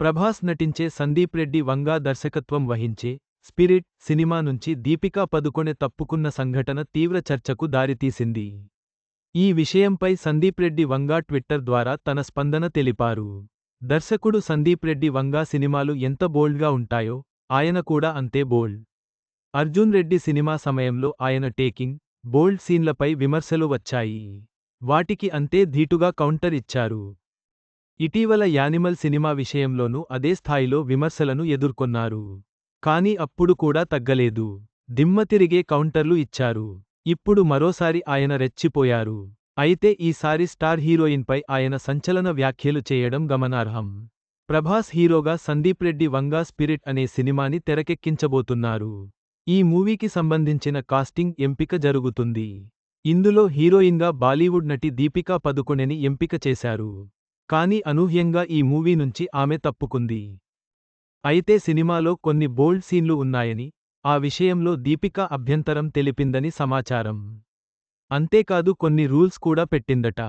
ప్రభాస్ నటించే సందీప్ రెడ్డి వంగా దర్శకత్వం వహించే స్పిరిట్ సినిమా నుంచి దీపికా పదుకొనె తప్పుకున్న సంఘటన తీవ్ర చర్చకు దారితీసింది. ఈ విషయంపై సందీప్ రెడ్డి వంగా ట్విట్టర్ ద్వారా తన స్పందన తెలిపారు. దర్శకుడు సందీప్ రెడ్డి వంగా సినిమాలు ఎంత బోల్డ్గా ఉంటాయో ఆయన కూడా అంతే బోల్డ్. అర్జున్ రెడ్డి సినిమా సమయంలో ఆయన టేకింగ్ బోల్డ్ సీన్లపై విమర్శలు వచ్చాయి. వాటికి అంతే ధీటుగా కౌంటర్ ఇచ్చారు. ఇటీవల యానిమల్ సినిమా విషయంలోనూ అదే స్థాయిలో విమర్శలను ఎదుర్కొన్నారు. కాని అప్పుడు కూడా తగ్గలేదు. దిమ్మ తిరిగే కౌంటర్లు ఇచ్చారు. ఇప్పుడు మరోసారి ఆయన రెచ్చిపోయారు. అయితే ఈసారి స్టార్ హీరోయిన్పై ఆయన సంచలన వ్యాఖ్యలు చేయడం గమనార్హం. ప్రభాస్ హీరోగా సందీప్ రెడ్డి వంగా స్పిరిట్ అనే సినిమాని తెరకెక్కించబోతున్నారు. ఈ మూవీకి సంబంధించిన కాస్టింగ్ ఎంపిక జరుగుతుంది. ఇందులో హీరోయిన్గా బాలీవుడ్ నటి దీపికా పదుకొనెని ఎంపిక చేశారు. కానీ అనూహ్యంగా ఈ మూవీ నుంచి ఆమె తప్పుకుంది. అయితే సినిమాలో కొన్ని బోల్డ్ సీన్లు ఉన్నాయని ఆ విషయంలో దీపిక అభ్యంతరం తెలిపిందని సమాచారం. అంతేకాదు కొన్ని రూల్స్ కూడా పెట్టిందట.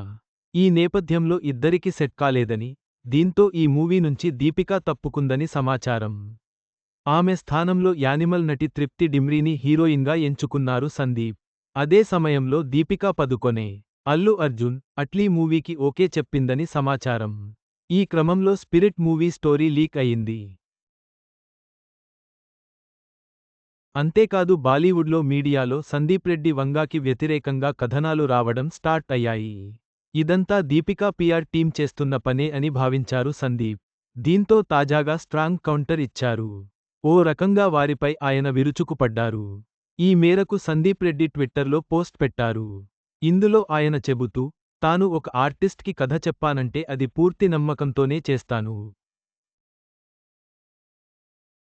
ఈ నేపథ్యంలో ఇద్దరికి సెట్ కాలేదని దీంతో ఈ మూవీ నుంచి దీపిక తప్పుకుందని సమాచారం. ఆమె స్థానంలో యానిమల్ నటి తృప్తి డిమ్రీని హీరోయిన్గా ఎంచుకున్నారు సందీప్. అదే సమయంలో దీపికా పదుకొనే అల్లు అర్జున్ అట్లీ మూవీకి ఓకే చెప్పిందని సమాచారం. ఈ క్రమంలో స్పిరిట్ మూవీ స్టోరీ లీక్ అయింది అంతేకాదు బాలీవుడ్లో మీడియాలో సందీప్ రెడ్డి వంగాకి వ్యతిరేకంగా కథనాలు రావడం స్టార్ట్ అయ్యాయి. ఇదంతా దీపికా పిఆర్ టీం చేస్తున్న పనే అని భావించారు సందీప్. దీంతో తాజాగా స్ట్రాంగ్ కౌంటర్ ఇచ్చారు. ఓ రకంగా వారిపై ఆయన విరుచుకుపడ్డారు. ఈ మేరకు సందీప్ రెడ్డి ట్విట్టర్లో పోస్ట్ పెట్టారు. ఇందులో ఆయన చెబుతూ తాను ఒక ఆర్టిస్ట్కి కథ చెప్పానంటే అది పూర్తి నమ్మకంతోనే చేస్తాను.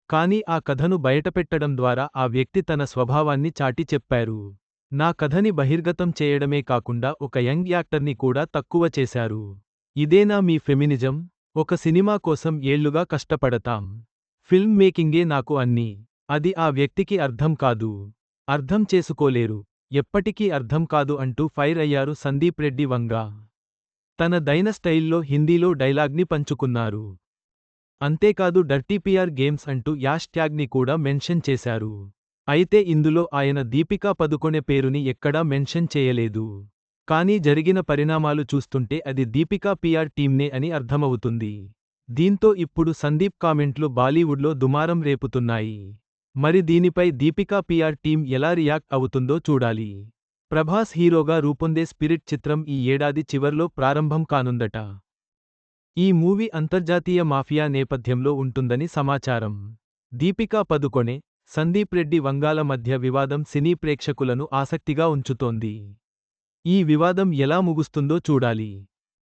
కాని ఆ కథను బయటపెట్టడం ద్వారా ఆ వ్యక్తి తన స్వభావాన్ని చాటి చెప్పారు. నా కథని బహిర్గతం చేయడమే కాకుండా ఒక యంగ్ యాక్టర్ని కూడా తక్కువ చేశారు. ఇదేనా మీ ఫెమినిజం? ఒక సినిమా కోసం ఏళ్ళుగా కష్టపడతాం. ఫిల్మ్ మేకింగే నాకు అన్నీ. అది ఆ వ్యక్తికి అర్థం కాదు. అర్థం చేసుకోలేరు. ఎప్పటికీ అర్థం కాదు అంటూ ఫైర్ అయ్యారు సందీప్ రెడ్డి వంగా. తన దైన స్టైల్లో హిందీలో డైలాగ్ని పంచుకున్నారు. అంతేకాదు డర్టీపీఆర్ గేమ్స్ అంటూ యాష్ ట్యాగ్ని కూడా మెన్షన్ చేశారు. అయితే ఇందులో ఆయన దీపికా పదుకొనే పేరుని ఎక్కడా మెన్షన్ చేయలేదు. కానీ జరిగిన పరిణామాలు చూస్తుంటే అది దీపికా పిఆర్ టీమ్నే అని అర్థమవుతుంది. దీంతో ఇప్పుడు సందీప్ కామెంట్లు బాలీవుడ్లో దుమారం రేపుతున్నాయి. మరి దీనిపై దీపికా పిఆర్ టీం ఎలా రియాక్ట్ అవుతుందో చూడాలి. ప్రభాస్ హీరోగా రూపొందే స్పిరిట్ చిత్రం ఈ ఏడాది చివర్లో ప్రారంభం కానుందట. ఈ మూవీ అంతర్జాతీయ మాఫియా నేపథ్యంలో ఉంటుందని సమాచారం. దీపికా పదుకొనే సందీప్ రెడ్డి వంగాల మధ్య వివాదం సినీ ప్రేక్షకులను ఆసక్తిగా ఉంచుతోంది. ఈ వివాదం ఎలా ముగుస్తుందో చూడాలి.